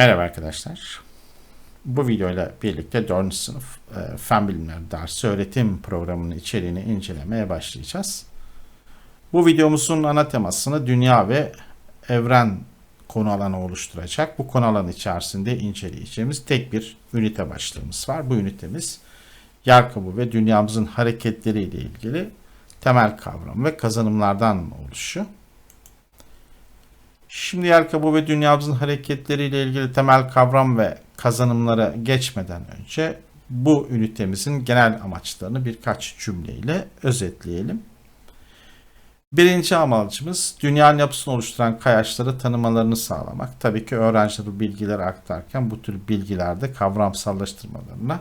Merhaba arkadaşlar. Bu videoyla birlikte 4. sınıf e, Fen Bilimleri dersi öğretim programının içeriğini incelemeye başlayacağız. Bu videomuzun ana temasını dünya ve evren konu alanı oluşturacak. Bu konu alanı içerisinde inceleyeceğimiz tek bir ünite başlığımız var. Bu ünitemiz yer kabuğu ve dünyamızın hareketleri ile ilgili temel kavram ve kazanımlardan oluşuyor. Şimdi yer kabuğu ve dünyamızın hareketleriyle ilgili temel kavram ve kazanımlara geçmeden önce bu ünitemizin genel amaçlarını birkaç cümleyle özetleyelim. Birinci amacımız dünyanın yapısını oluşturan kayaçları tanımalarını sağlamak. Tabii ki öğrenciler bu bilgileri aktarırken bu tür bilgilerde kavramsallaştırmalarına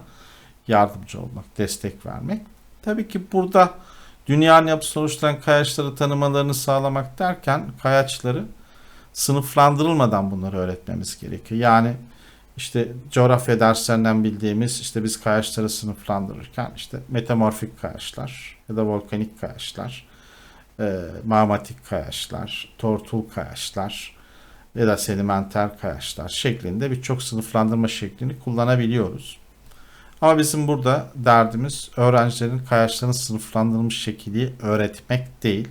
yardımcı olmak, destek vermek. Tabii ki burada dünyanın yapısını oluşturan kayaçları tanımalarını sağlamak derken kayaçları sınıflandırılmadan bunları öğretmemiz gerekiyor. Yani işte coğrafya derslerinden bildiğimiz işte biz kayaçları sınıflandırırken işte metamorfik kayaçlar ya da volkanik kayaçlar, e, mağmatik kayaçlar, tortul kayaçlar ya da sedimenter kayaçlar şeklinde birçok sınıflandırma şeklini kullanabiliyoruz. Ama bizim burada derdimiz öğrencilerin kayaçların sınıflandırılmış şekli öğretmek değil.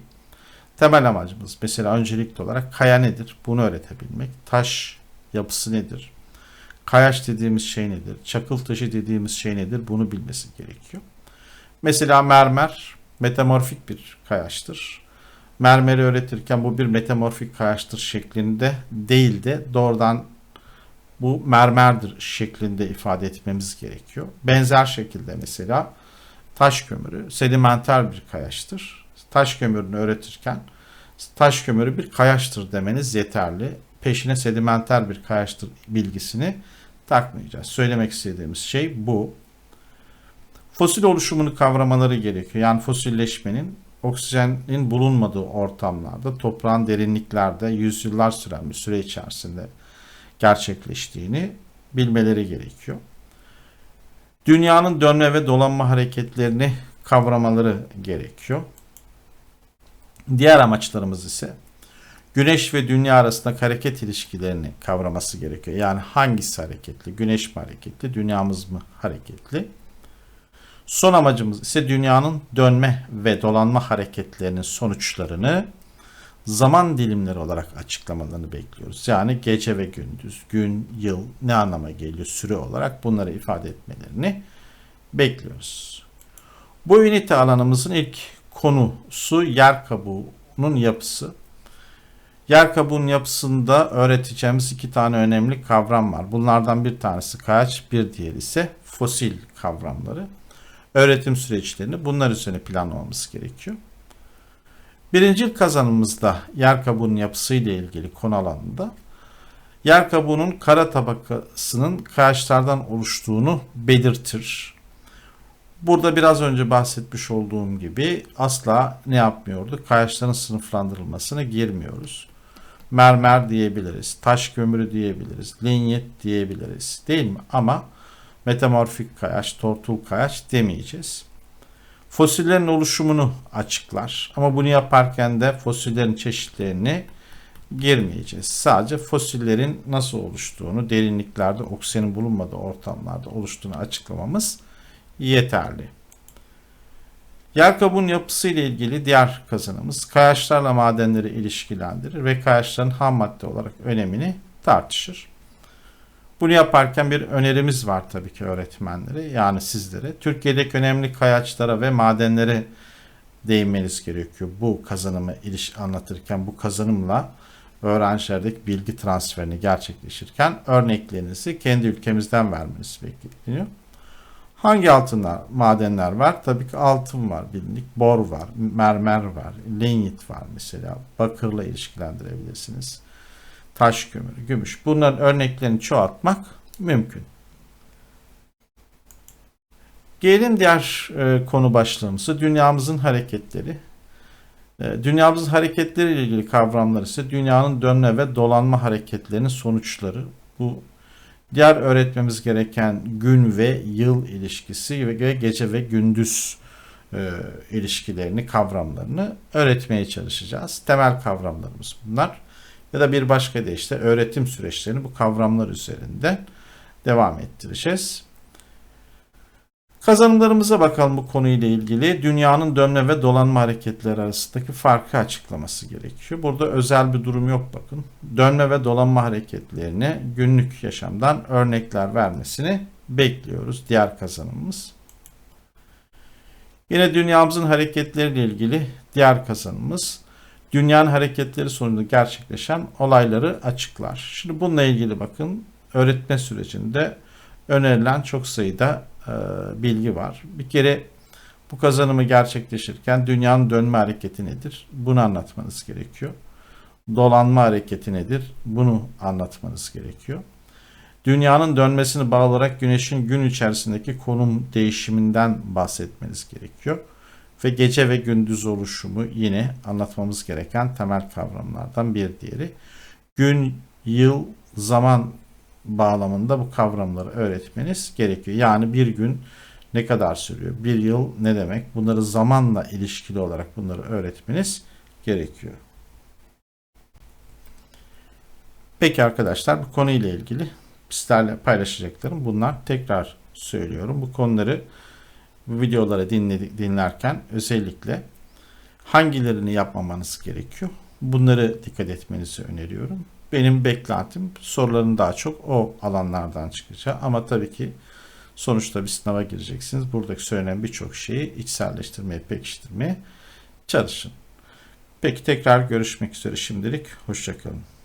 Temel amacımız mesela öncelikli olarak kaya nedir? Bunu öğretebilmek. Taş yapısı nedir? Kayaç dediğimiz şey nedir? Çakıl taşı dediğimiz şey nedir? Bunu bilmesi gerekiyor. Mesela mermer metamorfik bir kayaçtır. Mermeri öğretirken bu bir metamorfik kayaçtır şeklinde değil de doğrudan bu mermerdir şeklinde ifade etmemiz gerekiyor. Benzer şekilde mesela taş kömürü sedimenter bir kayaçtır taş kömürünü öğretirken taş kömürü bir kayaçtır demeniz yeterli. Peşine sedimenter bir kayaçtır bilgisini takmayacağız. Söylemek istediğimiz şey bu. Fosil oluşumunu kavramaları gerekiyor. Yani fosilleşmenin oksijenin bulunmadığı ortamlarda, toprağın derinliklerde yüzyıllar süren bir süre içerisinde gerçekleştiğini bilmeleri gerekiyor. Dünyanın dönme ve dolanma hareketlerini kavramaları gerekiyor. Diğer amaçlarımız ise Güneş ve dünya arasındaki hareket ilişkilerini kavraması gerekiyor. Yani hangisi hareketli? Güneş mi hareketli? Dünyamız mı hareketli? Son amacımız ise dünyanın dönme ve dolanma hareketlerinin sonuçlarını zaman dilimleri olarak açıklamalarını bekliyoruz. Yani gece ve gündüz, gün, yıl ne anlama geliyor süre olarak bunları ifade etmelerini bekliyoruz. Bu ünite alanımızın ilk konusu yer kabuğunun yapısı. Yer kabuğunun yapısında öğreteceğimiz iki tane önemli kavram var. Bunlardan bir tanesi kayaç, bir diğeri ise fosil kavramları. Öğretim süreçlerini bunlar üzerine planlamamız gerekiyor. Birinci kazanımızda yer kabuğunun yapısıyla ilgili konu alanında yer kabuğunun kara tabakasının kayaçlardan oluştuğunu belirtir. Burada biraz önce bahsetmiş olduğum gibi asla ne yapmıyorduk? Kayaçların sınıflandırılmasına girmiyoruz. Mermer diyebiliriz, taş kömürü diyebiliriz, linyet diyebiliriz değil mi? Ama metamorfik kayaç, tortul kayaç demeyeceğiz. Fosillerin oluşumunu açıklar ama bunu yaparken de fosillerin çeşitlerini girmeyeceğiz. Sadece fosillerin nasıl oluştuğunu, derinliklerde oksijenin bulunmadığı ortamlarda oluştuğunu açıklamamız yeterli. Yer kabuğunun yapısı ile ilgili diğer kazanımız kayaçlarla madenleri ilişkilendirir ve kayaçların ham madde olarak önemini tartışır. Bunu yaparken bir önerimiz var tabii ki öğretmenlere yani sizlere. Türkiye'deki önemli kayaçlara ve madenlere değinmeniz gerekiyor. Bu kazanımı iliş anlatırken bu kazanımla öğrencilerdeki bilgi transferini gerçekleşirken örneklerinizi kendi ülkemizden vermeniz bekleniyor. Hangi altınlar, madenler var? Tabii ki altın var bilindik, bor var, mermer var, linyit var mesela. Bakırla ilişkilendirebilirsiniz. Taş kömürü, gümüş. Bunların örneklerini çoğaltmak mümkün. Gelelim diğer e, konu başlığımızı dünyamızın hareketleri. E, dünyamızın hareketleri ile ilgili kavramlar ise dünyanın dönme ve dolanma hareketlerinin sonuçları. Bu Diğer öğretmemiz gereken gün ve yıl ilişkisi ve gece ve gündüz e, ilişkilerini, kavramlarını öğretmeye çalışacağız. Temel kavramlarımız bunlar. Ya da bir başka deyişle öğretim süreçlerini bu kavramlar üzerinden devam ettireceğiz. Kazanımlarımıza bakalım bu konuyla ilgili. Dünyanın dönme ve dolanma hareketleri arasındaki farkı açıklaması gerekiyor. Burada özel bir durum yok bakın. Dönme ve dolanma hareketlerine günlük yaşamdan örnekler vermesini bekliyoruz. Diğer kazanımımız. Yine dünyamızın hareketleriyle ilgili diğer kazanımımız dünyanın hareketleri sonucunda gerçekleşen olayları açıklar. Şimdi bununla ilgili bakın öğretme sürecinde önerilen çok sayıda e, bilgi var. Bir kere bu kazanımı gerçekleşirken dünyanın dönme hareketi nedir? Bunu anlatmanız gerekiyor. Dolanma hareketi nedir? Bunu anlatmanız gerekiyor. Dünyanın dönmesini bağlı olarak güneşin gün içerisindeki konum değişiminden bahsetmeniz gerekiyor. Ve gece ve gündüz oluşumu yine anlatmamız gereken temel kavramlardan bir diğeri. Gün, yıl, zaman bağlamında bu kavramları öğretmeniz gerekiyor. Yani bir gün ne kadar sürüyor? Bir yıl ne demek? Bunları zamanla ilişkili olarak bunları öğretmeniz gerekiyor. Peki arkadaşlar bu konuyla ilgili sizlerle paylaşacaklarım bunlar. Tekrar söylüyorum. Bu konuları videoları dinledi, dinlerken özellikle hangilerini yapmamanız gerekiyor? Bunları dikkat etmenizi öneriyorum. Benim beklentim soruların daha çok o alanlardan çıkacağı ama tabii ki sonuçta bir sınava gireceksiniz. Buradaki söylenen birçok şeyi içselleştirmeye, pekiştirmeye çalışın. Peki tekrar görüşmek üzere şimdilik. Hoşçakalın.